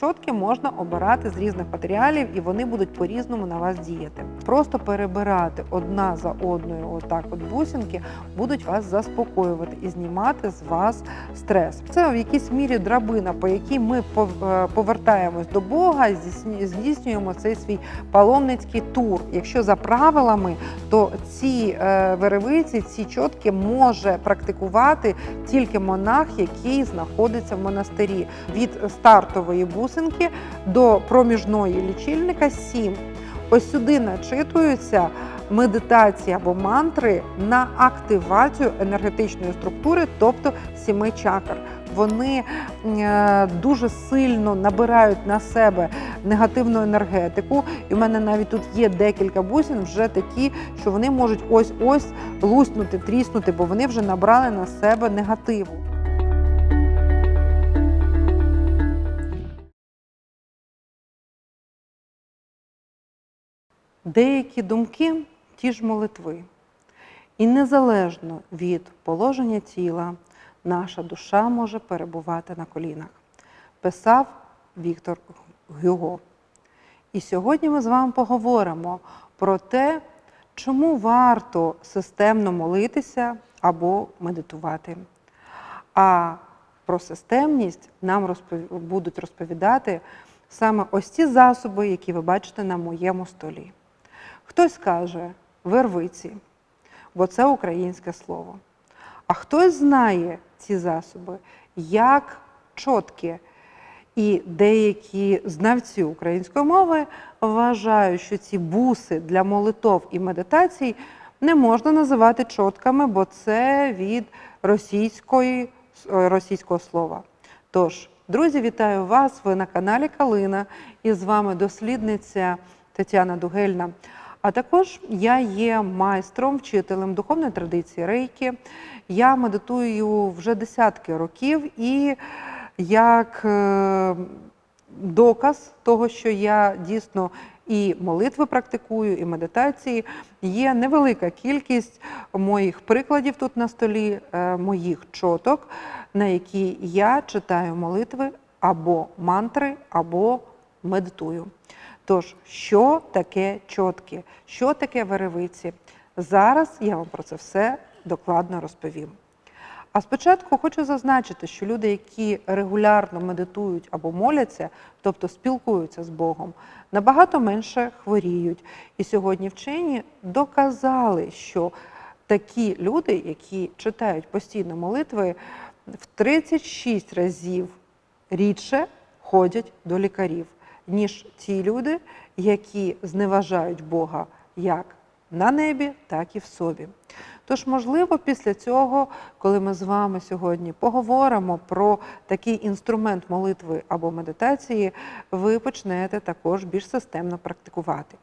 Чотки можна обирати з різних матеріалів, і вони будуть по-різному на вас діяти. Просто перебирати одна за одною, отак, от бусинки, будуть вас заспокоювати і знімати з вас стрес. Це в якійсь мірі драбина, по якій ми е, повертаємось до Бога, здійснюємо цей свій паломницький тур. Якщо за правилами, то ці е, веревиці, ці чотки може практикувати тільки монах, який знаходиться в монастирі. Від стартової бусинки до проміжної лічильника 7. Ось сюди начитуються медитації або мантри на активацію енергетичної структури, тобто сіми чакр. Вони е, дуже сильно набирають на себе негативну енергетику. І в мене навіть тут є декілька бусин, вже такі, що вони можуть ось-ось луснути, тріснути, бо вони вже набрали на себе негативу. Деякі думки ті ж молитви. І незалежно від положення тіла, наша душа може перебувати на колінах. Писав Віктор Гюго. І сьогодні ми з вами поговоримо про те, чому варто системно молитися або медитувати. А про системність нам розпов- будуть розповідати саме ось ці засоби, які ви бачите на моєму столі. Хтось каже вервиці, бо це українське слово. А хтось знає ці засоби як чотки. І деякі знавці української мови вважають, що ці буси для молитов і медитацій не можна називати чотками, бо це від російської, е, російського слова. Тож, друзі, вітаю вас! Ви на каналі Калина і з вами дослідниця Тетяна Дугельна. А також я є майстром, вчителем духовної традиції рейки. Я медитую вже десятки років і як е, доказ того, що я дійсно і молитви практикую, і медитації, є невелика кількість моїх прикладів тут на столі, е, моїх чоток, на які я читаю молитви або мантри, або медитую. Тож, що таке чотки, що таке веревиці? Зараз я вам про це все докладно розповім. А спочатку хочу зазначити, що люди, які регулярно медитують або моляться, тобто спілкуються з Богом, набагато менше хворіють. І сьогодні вчені доказали, що такі люди, які читають постійно молитви, в 36 разів рідше ходять до лікарів, ніж ті люди, які зневажають Бога як на небі, так і в собі. Тож, можливо, після цього, коли ми з вами сьогодні поговоримо про такий інструмент молитви або медитації, ви почнете також більш системно практикувати.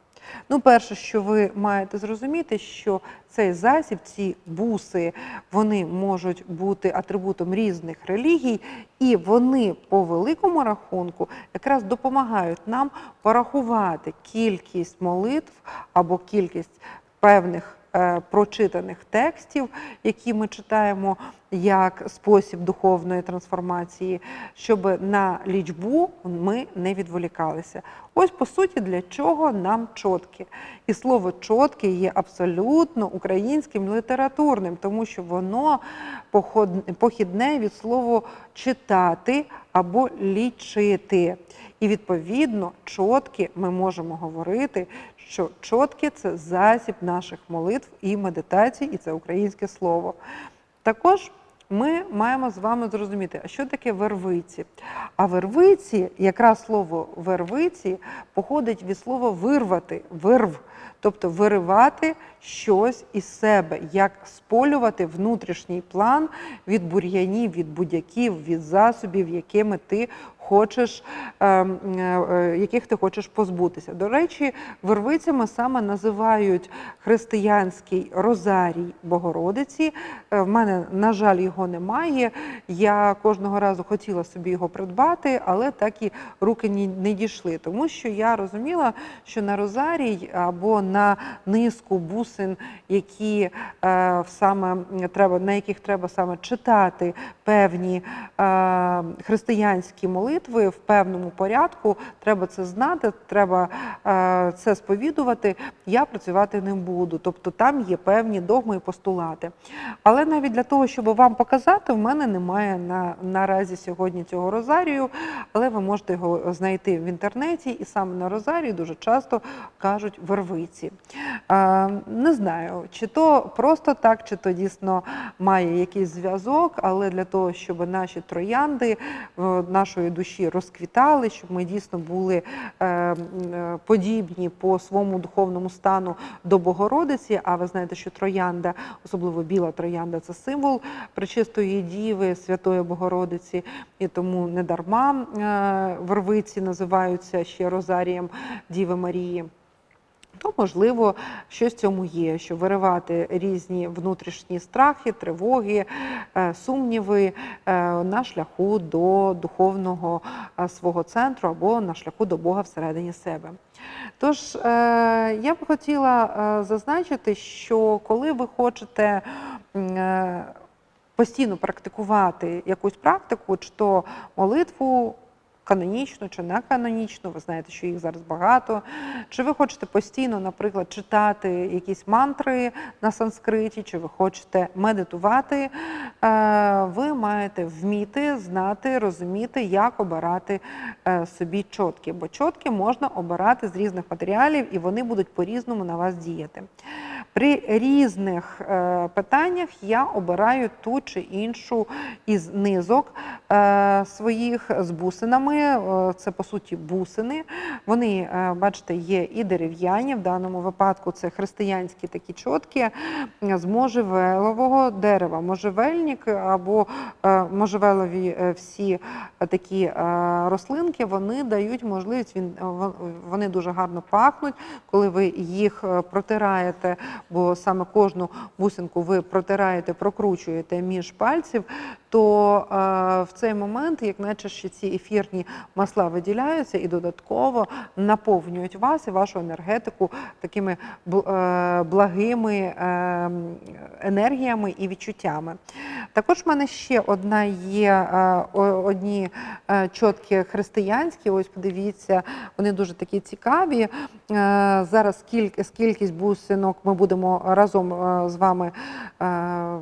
Ну, перше, що ви маєте зрозуміти, що цей засіб, ці буси, вони можуть бути атрибутом різних релігій, і вони по великому рахунку якраз допомагають нам порахувати кількість молитв або кількість певних прочитаних текстів, які ми читаємо як спосіб духовної трансформації, щоб на лічбу ми не відволікалися. Ось по суті, для чого нам чотки. І слово чотки є абсолютно українським літературним, тому що воно похідне від слова читати або лічити. І відповідно, чотки ми можемо говорити, що чотки це засіб наших молитв і медитацій, і це українське слово. Також ми маємо з вами зрозуміти, а що таке вервиці. А вервиці, якраз слово вервиці походить від слова вирвати, вирв, тобто виривати щось із себе, як сполювати внутрішній план від бур'янів, від будь-яків, від засобів, якими ти хочеш, ем, е, е, яких ти хочеш позбутися. До речі, вервицями саме називають християнський розарій Богородиці. Е, В мене, на жаль, його немає. Я кожного разу хотіла собі його придбати, але так і руки не дійшли, тому що я розуміла, що на розарій або на низку бусин, які саме треба, на яких треба саме читати певні християнські молитви, молитви в певному порядку. Треба це знати, треба е, це сповідувати. Я працювати не буду. Тобто там є певні догми і постулати. Але навіть для того, щоб вам показати, в мене немає на, наразі сьогодні цього розарію, але ви можете його знайти в інтернеті, і саме на розарії дуже часто кажуть вервиці. Е, не знаю, чи то просто так, чи то дійсно має якийсь зв'язок, але для того, щоб наші троянди е, нашої душі розквітали, щоб ми дійсно були е, е, подібні по своєму духовному стану до Богородиці. А ви знаєте, що троянда, особливо біла троянда, це символ пречистої діви, святої Богородиці, і тому не дарма е, вервиці називаються ще розарієм Діви Марії. То, можливо, щось в цьому є, що виривати різні внутрішні страхи, тривоги, е, сумніви е, на шляху до духовного е, свого центру або на шляху до Бога всередині себе. Тож я б хотіла зазначити, що коли ви хочете постійно практикувати якусь практику, чи то молитву канонічну чи не канонічну, ви знаєте, що їх зараз багато. Чи ви хочете постійно, наприклад, читати якісь мантри на санскриті, чи ви хочете медитувати, е, ви маєте вміти, знати, розуміти, як обирати е, собі чотки. Бо чотки можна обирати з різних матеріалів, і вони будуть по-різному на вас діяти. При різних е, питаннях я обираю ту чи іншу із низок своїх з бусинами. Е, Це по суті бусини. Вони, е, бачите, є і дерев'яні. В даному випадку це християнські такі чотки е, з можжевелового дерева. Можжевельник або можжевелові е, всі такі рослинки вони дають можливість. Вони дуже гарно пахнуть, коли ви їх протираєте, бо саме кожну бусинку ви протираєте, прокручуєте між пальців, то е, в цей момент, як наче ще ці ефірні масла виділяються і додатково наповнюють вас і вашу енергетику такими е, благими е, енергіями і відчуттями. Також в мене ще одна є одні чотки християнські. Ось подивіться, вони дуже такі цікаві. Е, Зараз кількість бусинок ми будемо разом е, з вами е,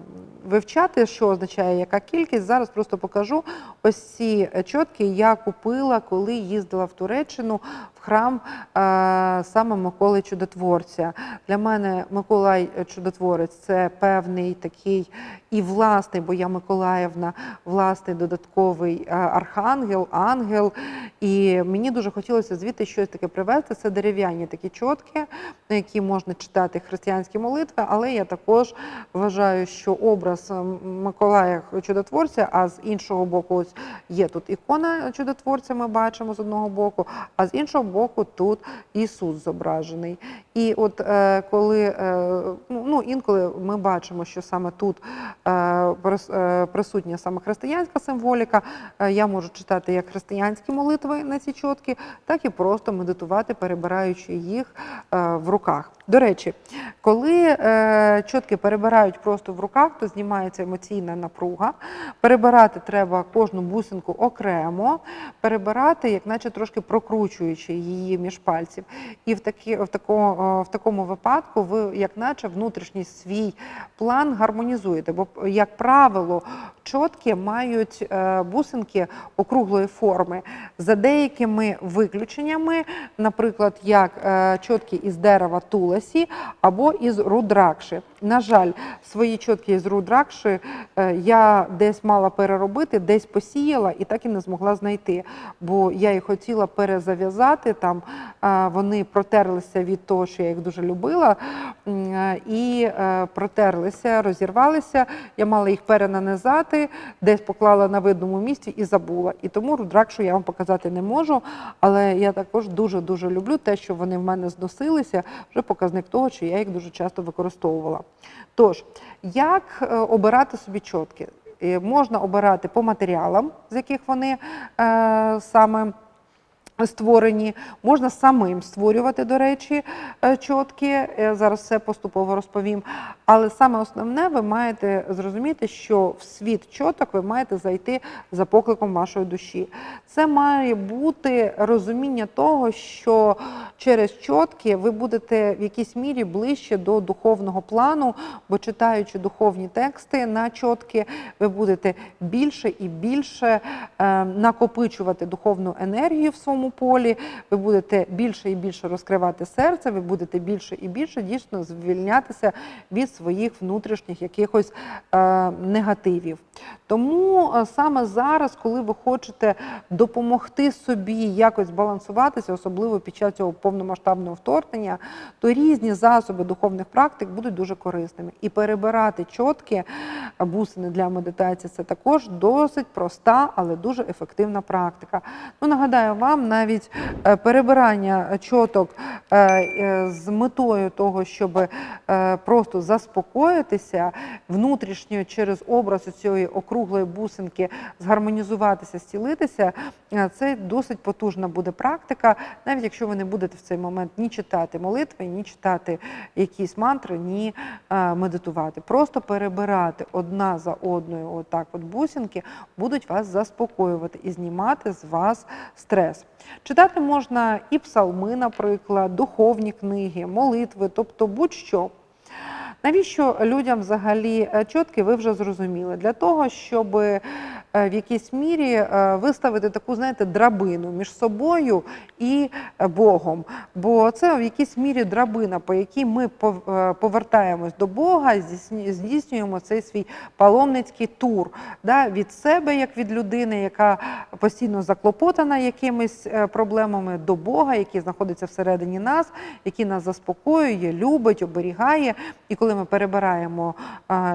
вивчати, що означає яка кількість. Зараз просто покажу. Ось ці чотки я купила, коли їздила в Туреччину храм е, саме Миколи Чудотворця. Для мене Миколай Чудотворець це певний такий і власний, бо я Миколаївна, власний додатковий е, архангел, ангел. І мені дуже хотілося звідти щось таке привезти. Це дерев'яні такі чотки, на які можна читати християнські молитви, але я також вважаю, що образ Миколая Чудотворця, а з іншого боку, ось є тут ікона чудотворця, ми бачимо з одного боку, а з іншого боку тут Ісус зображений. І от е, коли е, ну, ну, інколи ми бачимо, що саме тут е, е, присутня саме християнська символіка, е, я можу читати як християнські молитви на ці чотки, так і просто медитувати, перебираючи їх е, в руках. До речі, коли е, чотки перебирають просто в руках, то знімається емоційна напруга. Перебирати треба кожну бусинку окремо, перебирати, як наче трошки прокручуючи її між пальців. І в, такі, в, такому, в такому випадку ви, як наче, внутрішній свій план гармонізуєте. Бо, як правило, чотки мають е, бусинки округлої форми. За деякими виключеннями, наприклад, як е, чотки із дерева туласі або із рудракши. На жаль, свої чотки із рудракши е, я десь мала переробити, десь посіяла і так і не змогла знайти. Бо я їх хотіла перезав'язати. Там вони протерлися від того, що я їх дуже любила, і протерлися, розірвалися. Я мала їх перенанизати, десь поклала на видному місці і забула. І тому рудракшу я вам показати не можу. Але я також дуже дуже люблю те, що вони в мене зносилися. Вже показник того, що я їх дуже часто використовувала. Тож, як е, обирати собі чотки? Е, Можна обирати по матеріалам, з яких вони е, саме створені, можна самим створювати, до речі, е, чотки. Е, Зараз все поступово розповім. Але саме основне, ви маєте зрозуміти, що в світ чоток ви маєте зайти за покликом вашої душі. Це має бути розуміння того, що через чотки ви будете в якійсь мірі ближче до духовного плану, бо читаючи духовні тексти на чотки, ви будете більше і більше е, накопичувати духовну енергію в своєму полі, ви будете більше і більше розкривати серце, ви будете більше і більше дійсно звільнятися від своїх внутрішніх якихось е, негативів. Тому е, саме зараз, коли ви хочете допомогти собі якось балансуватися, особливо під час цього повномасштабного вторгнення, то різні засоби духовних практик будуть дуже корисними. І перебирати чотки бусини для медитації це також досить проста, але дуже ефективна практика. Ну, нагадаю вам, навіть е, перебирання чоток е, е, з метою того, щоб просто заспокоїтися внутрішньо через образ цієї округлої бусинки, згармонізуватися, зцілитися, е, це досить потужна буде практика, навіть якщо ви не будете в цей момент ні читати молитви, ні читати якісь мантри, ні медитувати. Просто перебирати одна за одною, отак, от бусинки, будуть вас заспокоювати і знімати з вас стрес. Читати можна і псалми, наприклад, духовні книги, молитви, тобто будь-що. Навіщо людям взагалі е, чотки, ви вже зрозуміли? Для того, щоб в якійсь мірі е, виставити таку, знаєте, драбину між собою і е, Богом. Бо це в якійсь мірі драбина, по якій ми пов- е, повертаємось до Бога, здійснюємо цей свій паломницький тур да, від себе, як від людини, яка постійно заклопотана якимись е, проблемами, до Бога, який знаходиться всередині нас, який нас заспокоює, любить, оберігає. І коли ми перебираємо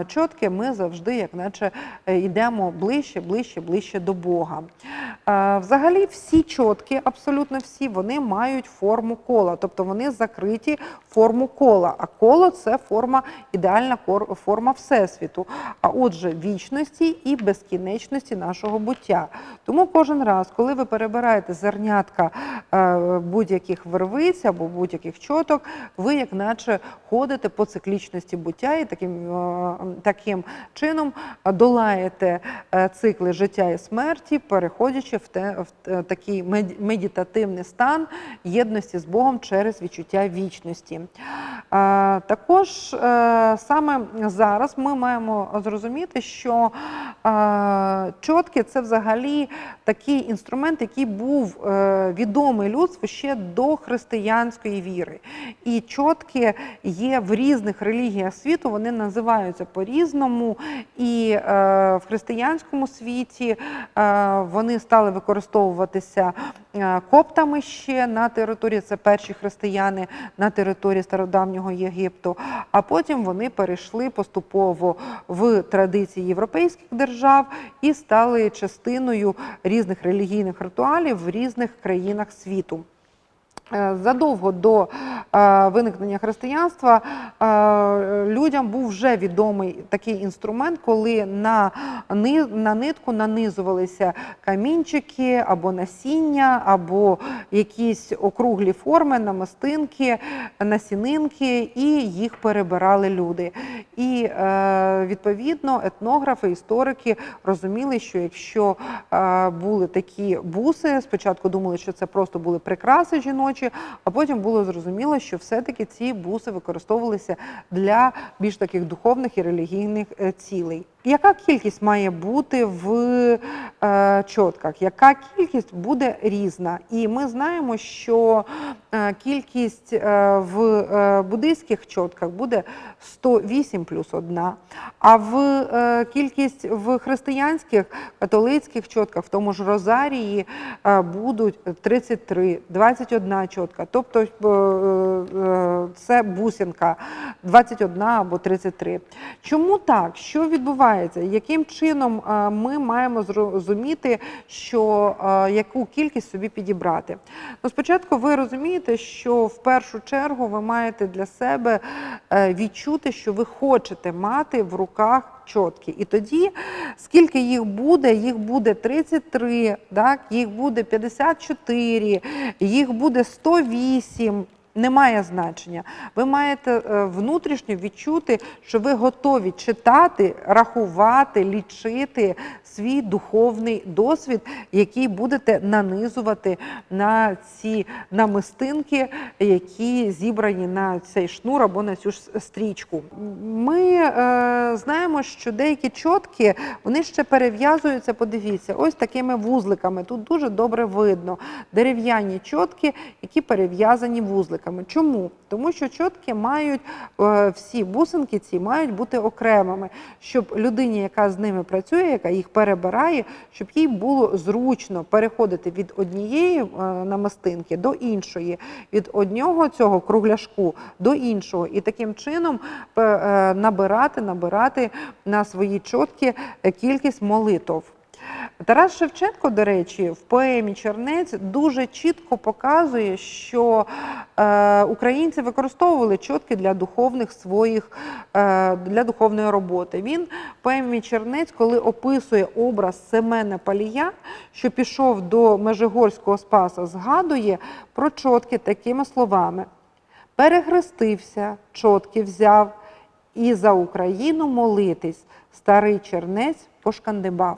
чотки, ми завжди, як наче, е, йдемо ближче, ближче, ближче до Бога. Взагалі, всі чотки, абсолютно всі, вони мають форму кола, тобто вони закриті форму кола. А коло це форма, ідеальна форма Всесвіту. А отже, вічності і безкінечності нашого буття. Тому кожен раз, коли ви перебираєте зернятка е, будь-яких вервиць або будь-яких чоток, ви як наче ходите по циклічності буття і таким, е, таким чином долаєте е, цикли життя і смерті, переходячи в, те, в такий мед- медитативний стан єдності з Богом через відчуття вічності. Е, Також е, саме зараз ми маємо зрозуміти, що е, чотки це взагалі такий інструмент, який був е, відомий людству ще до християнської віри. І чотки є в різних релігіях світу, вони називаються по-різному. І е, в християнському світі е, вони стали використовуватися е, коптами ще на території, це перші християни на території стародавнього Єгипту. А потім вони перейшли поступово в традиції європейських держав і стали частиною різних релігійних ритуалів в різних країнах світу. Е, Задовго до е, виникнення християнства е, людям був вже відомий такий інструмент, коли на, нитку нанизувалися камінчики або насіння, або якісь округлі форми, намистинки, насінинки, і їх перебирали люди. І відповідно етнографи, історики розуміли, що якщо були такі буси, спочатку думали, що це просто були прикраси жіночі, а потім було зрозуміло, що все-таки ці буси використовувалися для більш таких духовних і релігійних е, цілей. Яка кількість має бути в е, чотках? Яка кількість буде різна? І ми знаємо, що е, кількість е, в е, буддийських чотках буде 108 плюс 1, а в кількість в християнських католицьких чотках, в тому ж Розарії, будуть 33, 21 чотка. Тобто це бусинка 21 або 33. Чому так? Що відбувається? Відбувається? Яким чином е, ми маємо зрозуміти, що е, яку кількість собі підібрати? Ну, спочатку ви розумієте, що в першу чергу ви маєте для себе е, відчути, що ви хочете мати в руках чотки. І тоді, скільки їх буде, їх буде 33, так? їх буде 54, їх буде 108. Немає значення. Ви маєте е, внутрішньо відчути, що ви готові читати, рахувати, лічити свій духовний досвід, який будете нанизувати на ці намистинки, які зібрані на цей шнур або на цю ж стрічку. Ми е, знаємо, що деякі чотки вони ще перев'язуються. Подивіться, ось такими вузликами. Тут дуже добре видно дерев'яні чотки, які перев'язані вузликами. Чому? Тому що чотки мають е, всі бусинки ці мають бути окремими, щоб людині, яка з ними працює, яка їх перебирає, щоб їй було зручно переходити від однієї е, намистинки до іншої, від одного цього кругляшку до іншого, і таким чином е, набирати, набирати на свої чотки кількість молитов. Тарас Шевченко, до речі, в поемі Чернець дуже чітко показує, що е, українці використовували чотки для духовних своїх е, для духовної роботи. Він в поемі Чернець, коли описує образ Семена Палія, що пішов до Межигорського спаса, згадує про чотки такими словами: перехрестився, чотки взяв, і за Україну молитись. Старий чернець пошкандибав.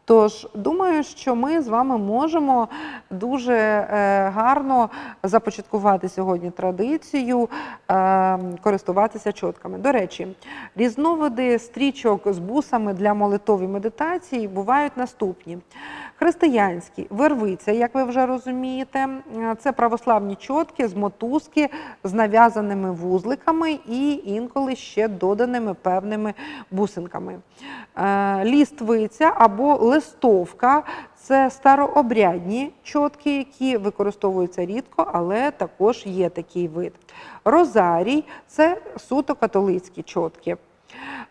Тож думаю, що ми з вами можемо дуже е, гарно започаткувати сьогодні традицію е, користуватися чотками. До речі, різновиди стрічок з бусами для молитов і медитації бувають наступні: християнські вервиця, як ви вже розумієте, е, це православні чотки з мотузки з нав'язаними вузликами і інколи ще доданими певними бусинками. Ліствиця або листовка це старообрядні чотки, які використовуються рідко, але також є такий вид. Розарій це суто католицькі чотки.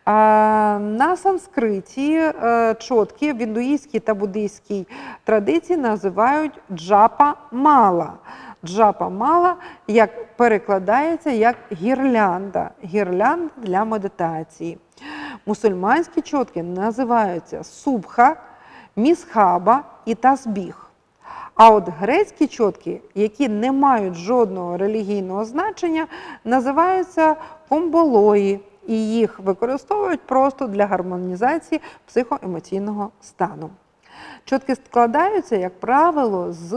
На санскриті е, чотки в індуїзькій та буддийській традиції називають джапа мала. Джапа мала як перекладається як гірлянда, гірлянда для медитації. Мусульманські чотки називаються субха, місхаба і тасбіг. А от грецькі чотки, які не мають жодного релігійного значення, називаються комболої, і їх використовують просто для гармонізації психоемоційного стану. Чотки складаються, як правило, з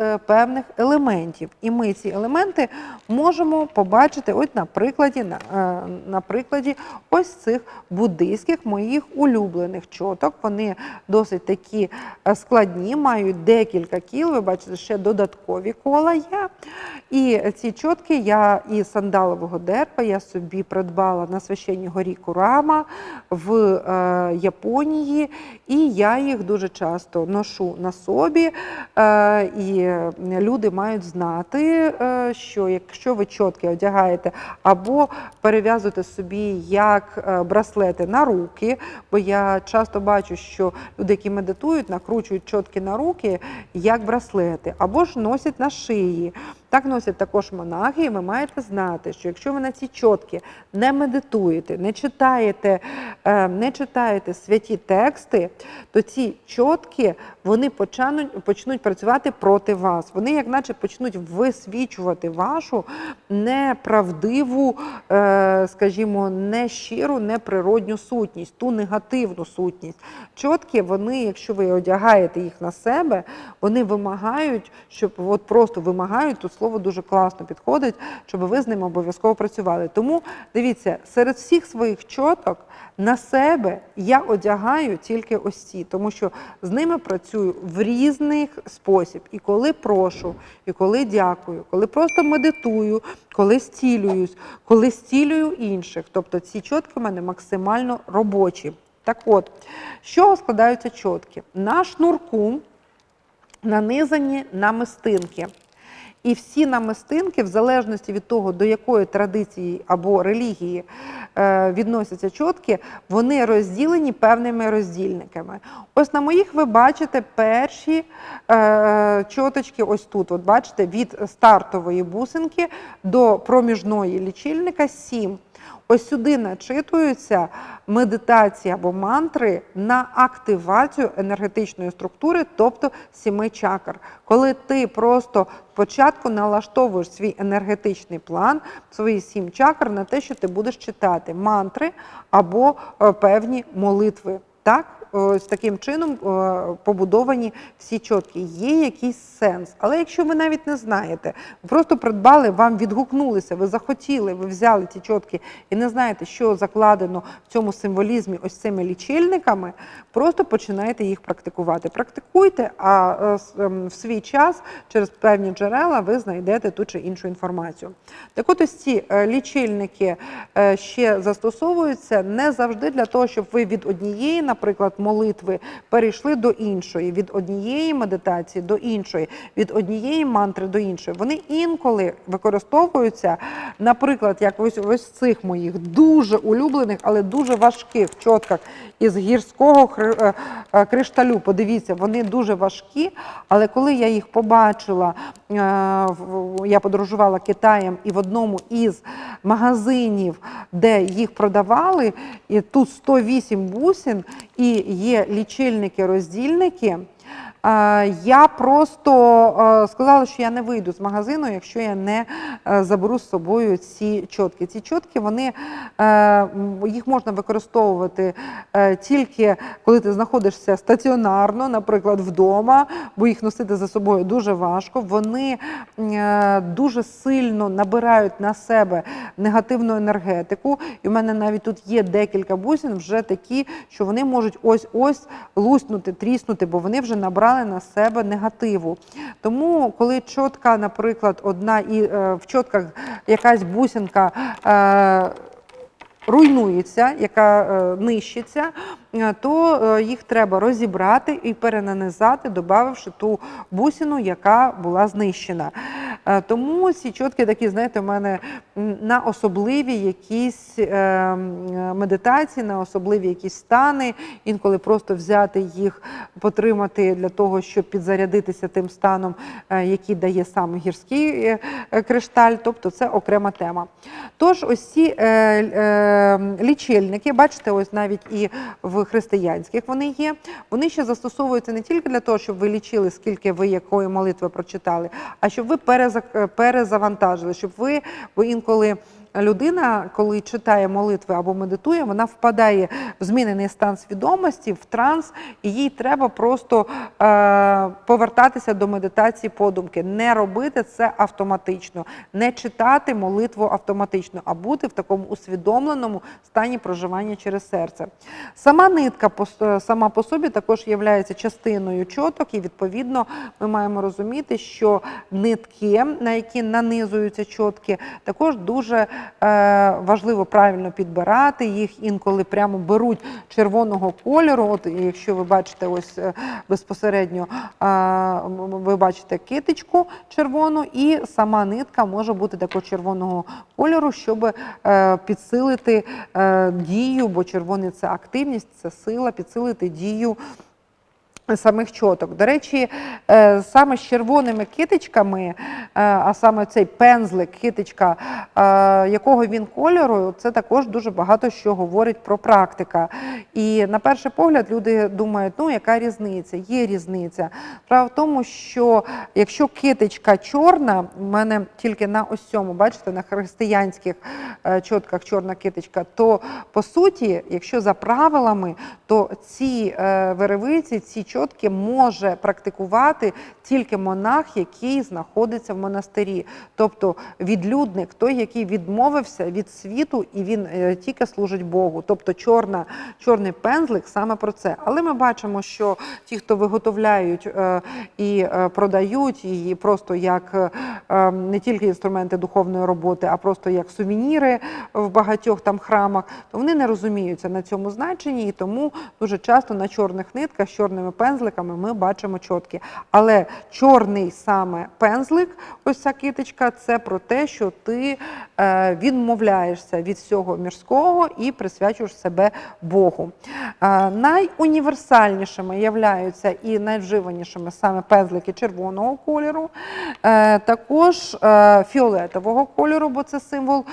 е, певних елементів. І ми ці елементи можемо побачити ось на прикладі, на, е, прикладі ось цих буддийських моїх улюблених чоток. Вони досить такі е, складні, мають декілька кіл. Ви бачите, ще додаткові кола є. І ці чотки я із сандалового дерева я собі придбала на священній горі Курама в Японії, і я їх дуже часто ношу на собі. Е, і люди мають знати, е, що якщо ви чотки одягаєте або перев'язуєте собі як е, браслети на руки, бо я часто бачу, що люди, які медитують, накручують чотки на руки як браслети, або ж носять на шиї. Так носять також монахи, і ви маєте знати, що якщо ви на ці чотки не медитуєте, не читаєте, е, не читаєте святі тексти, то ці чотки вони почнуть, почнуть працювати проти вас. Вони, як наче, почнуть висвічувати вашу неправдиву, е, скажімо, нещиру, неприродню сутність, ту негативну сутність. Чотки, вони, якщо ви одягаєте їх на себе, вони вимагають, щоб от просто вимагають тут слово дуже класно підходить, щоб ви з ними обов'язково працювали. Тому дивіться, серед всіх своїх чоток на себе я одягаю тільки ось ці, тому що з ними працюю в різних спосіб. І коли прошу, і коли дякую, коли просто медитую, коли стілююсь, коли стілюю інших. Тобто ці чотки в мене максимально робочі. Так от, з чого складаються чотки? На шнурку нанизані намистинки. І всі намистинки, в залежності від того, до якої традиції або релігії е, відносяться чотки, вони розділені певними роздільниками. Ось на моїх ви бачите перші е, чоточки, ось тут. От бачите, від стартової бусинки до проміжної лічильника 7. Ось сюди начитуються медитації або мантри на активацію енергетичної структури, тобто сіми чакр. Коли ти просто спочатку налаштовуєш свій енергетичний план, свої сім чакр на те, що ти будеш читати мантри або е, певні молитви. Так, ось таким чином е, побудовані всі чотки. Є якийсь сенс. Але якщо ви навіть не знаєте, просто придбали, вам відгукнулися, ви захотіли, ви взяли ті чотки і не знаєте, що закладено в цьому символізмі ось цими лічильниками, просто починайте їх практикувати. Практикуйте, а е, ем, в свій час через певні джерела ви знайдете ту чи іншу інформацію. Так от ось ці е, лічильники е, ще застосовуються не завжди для того, щоб ви від однієї, наприклад, молитви перейшли до іншої, від однієї медитації до іншої, від однієї мантри до іншої. Вони інколи використовуються, наприклад, як ось ось цих моїх дуже улюблених, але дуже важких чотках із гірського е, е, кришталю. Подивіться, вони дуже важкі, але коли я їх побачила, е, я подорожувала Китаєм і в одному із магазинів, де їх продавали, і тут 108 бусин, і є лічильники-роздільники. Е, Я просто е, сказала, що я не вийду з магазину, якщо я не е, заберу з собою ці чотки. Ці чотки вони їх можна використовувати тільки коли ти знаходишся стаціонарно, наприклад, вдома, бо їх носити за собою дуже важко. Вони дуже сильно набирають на себе негативну енергетику. І в мене навіть тут є декілька бусин, вже такі, що вони можуть ось-ось луснути, тріснути, бо вони вже набрали на себе негативу. Тому, коли чотка, наприклад, одна і е, в чотках якась бусинка. Е, руйнується, яка е, нищиться, то е, їх треба розібрати і перенанизати, додавши ту бусину, яка була знищена. Е, тому ці чотки такі, знаєте, в мене на особливі якісь е, медитації, на особливі якісь стани, інколи просто взяти їх, потримати для того, щоб підзарядитися тим станом, е, який дає саме гірський е, е, кришталь, тобто це окрема тема. Тож ось ці е, е, лічильники, бачите, ось навіть і в християнських вони є. Вони ще застосовуються не тільки для того, щоб ви лічили, скільки ви якої молитви прочитали, а щоб ви перезавантажили, щоб ви, бо інколи. Людина, коли читає молитви або медитує, вона впадає в змінений стан свідомості, в транс, і їй треба просто е, повертатися до медитації подумки, не робити це автоматично, не читати молитву автоматично, а бути в такому усвідомленому стані проживання через серце. Сама нитка сама по собі також є частиною чоток, і відповідно ми маємо розуміти, що нитки, на які нанизуються чотки, також дуже важливо правильно підбирати їх. Інколи прямо беруть червоного кольору. От якщо ви бачите, ось е, безпосередньо е, ви бачите китичку червону, і сама нитка може бути такого червоного кольору, щоб е, підсилити е, дію, бо червоний це активність, це сила, підсилити дію. Самих чоток. До речі, е, саме з червоними китичками, е, а саме цей пензлик, китичка, е, якого він кольору, це також дуже багато що говорить про практика. І на перший погляд люди думають, ну яка різниця? Є різниця. Справа в тому, що якщо китичка чорна, в мене тільки на ось цьому, бачите, на християнських чотках чорна китичка, то по суті, якщо за правилами, то ці веревиці, ці чотки може практикувати тільки монах, який знаходиться в монастирі, тобто відлюдник, той, який відмовився від світу і він е, тільки служить Богу. Тобто чорна, чорний пензлик саме про це. Але ми бачимо, що ті, хто виготовляють е, і е, продають її просто як не тільки інструменти духовної роботи, а просто як сувеніри в багатьох там храмах, то вони не розуміються на цьому значенні, і тому дуже часто на чорних нитках з чорними пензликами ми бачимо чіткі. Але чорний саме пензлик, ось ця китичка, це про те, що ти е, відмовляєшся від всього мірського і присвячуєш себе Богу. Е, найуніверсальнішими являються і найвживанішими саме пензлики червоного кольору, е, також фіолетового кольору, бо це символ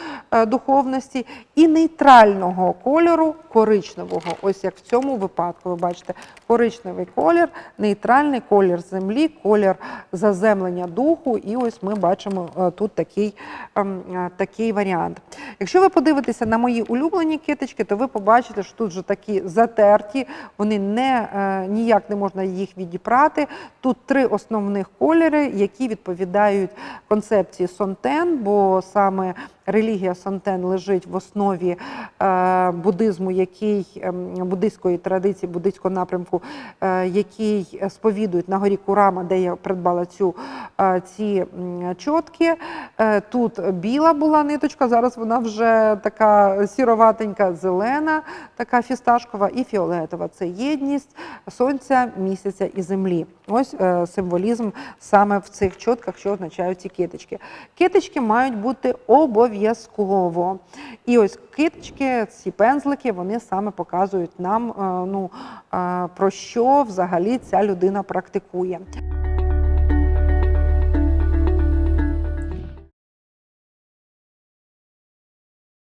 духовності, і нейтрального кольору коричневого. Ось як в цьому випадку, ви бачите, коричневий колір, нейтральний колір землі, колір заземлення духу. І ось ми бачимо е, тут такий, ем, е, такий варіант. Якщо ви подивитеся на мої улюблені китички, то ви побачите, що тут вже такі затерті, вони не, е, ніяк не можна їх відібрати. Тут три основних кольори, які відповідають концепції Сонтен, бо саме релігія Сонтен лежить в основі е, буддизму, який ем, буддистської традиції, буддистського напрямку, е, який сповідують на горі Курама, де я придбала цю е, ці чотки. Тут біла була ниточка, зараз вона вже така сіроватенька, зелена, така фісташкова і фіолетова. Це єдність сонця, місяця і землі. Ось символізм саме в цих чотках, що означають ці китички. Китички мають бути обов'язково. І ось киточки, ці пензлики, вони саме показують нам, е, ну, е, про що взагалі ця людина практикує.